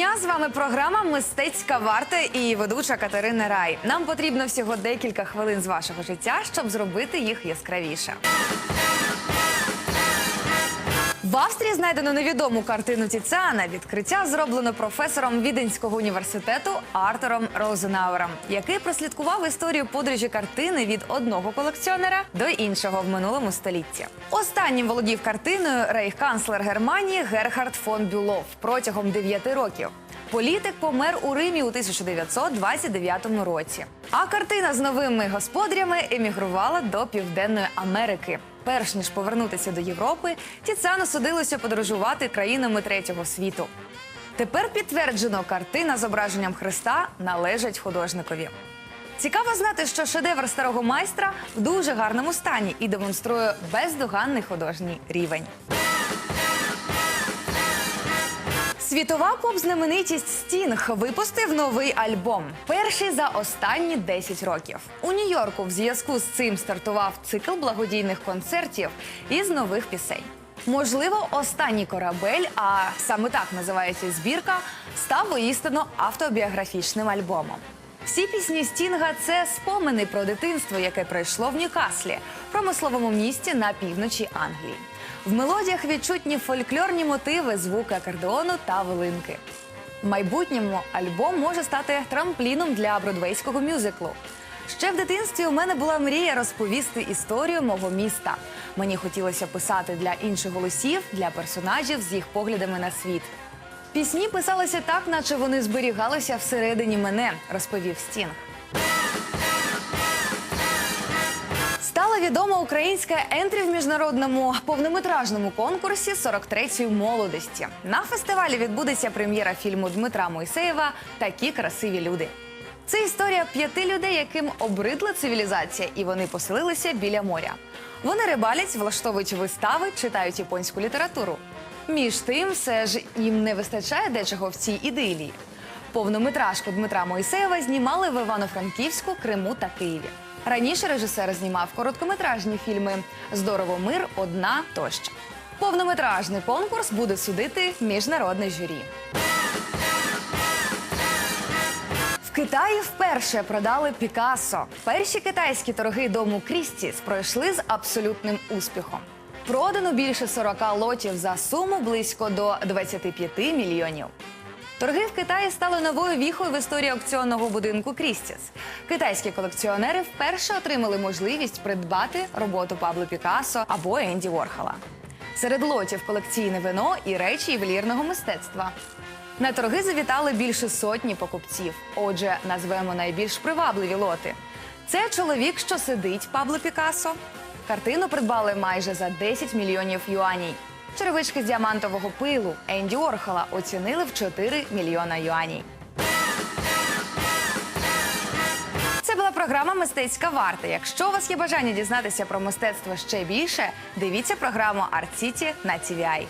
дня з вами програма Мистецька варта і ведуча Катерина Рай. Нам потрібно всього декілька хвилин з вашого життя, щоб зробити їх яскравіше. В Австрії знайдено невідому картину Тіціана. Відкриття зроблено професором Віденського університету Артуром Розенауером, який прослідкував історію подорожі картини від одного колекціонера до іншого в минулому столітті. Останнім володів картиною рейхканцлер Германії Герхард фон Бюлов протягом 9 років. Політик помер у Римі у 1929 році. А картина з новими господарями емігрувала до Південної Америки. Перш ніж повернутися до Європи, Тіцану судилося подорожувати країнами третього світу. Тепер підтверджено, картина зображенням Христа належить художникові. Цікаво знати, що шедевр старого майстра в дуже гарному стані і демонструє бездоганний художній рівень. Світова поп-знаменитість Стінг випустив новий альбом. Перший за останні 10 років. У Нью-Йорку в зв'язку з цим стартував цикл благодійних концертів із нових пісень. Можливо, останній корабель, а саме так називається збірка, став воістину автобіографічним альбомом. Всі пісні Стінга це спомини про дитинство, яке пройшло в Ньюкаслі, промисловому місті на півночі Англії. В мелодіях відчутні фольклорні мотиви, звуки акордеону та волинки. В майбутньому альбом може стати трампліном для бродвейського мюзиклу. Ще в дитинстві у мене була мрія розповісти історію мого міста. Мені хотілося писати для інших голосів, для персонажів з їх поглядами на світ. Пісні писалися так, наче вони зберігалися всередині мене, розповів Стінг. Стала відома українська ентрі в міжнародному повнометражному конкурсі 43-ї молодості. На фестивалі відбудеться прем'єра фільму Дмитра Мойсеєва Такі красиві люди. Це історія п'яти людей, яким обридла цивілізація, і вони поселилися біля моря. Вони рибалять, влаштовують вистави, читають японську літературу. Між тим, все ж їм не вистачає дечого в цій ідилії. Повнометражку Дмитра Мойсеєва знімали в Івано-Франківську, Криму та Києві. Раніше режисер знімав короткометражні фільми Здорово мир, одна тощо. Повнометражний конкурс буде судити міжнародне журі. В Китаї вперше продали Пікассо. Перші китайські торги дому Крістіс пройшли з абсолютним успіхом. Продано більше 40 лотів за суму близько до 25 мільйонів. Торги в Китаї стали новою віхою в історії аукціонного будинку Крістіс. Китайські колекціонери вперше отримали можливість придбати роботу Пабло Пікассо або Енді Ворхола. Серед лотів колекційне вино і речі ювелірного мистецтва. На торги завітали більше сотні покупців. Отже, назвемо найбільш привабливі лоти. Це чоловік, що сидить Пабло Пікассо. Картину придбали майже за 10 мільйонів юаній. Черевички з діамантового пилу Енді Орхола оцінили в 4 мільйона юаній. Це була програма Мистецька варта. Якщо у вас є бажання дізнатися про мистецтво ще більше, дивіться програму Арт Сіті на TVI.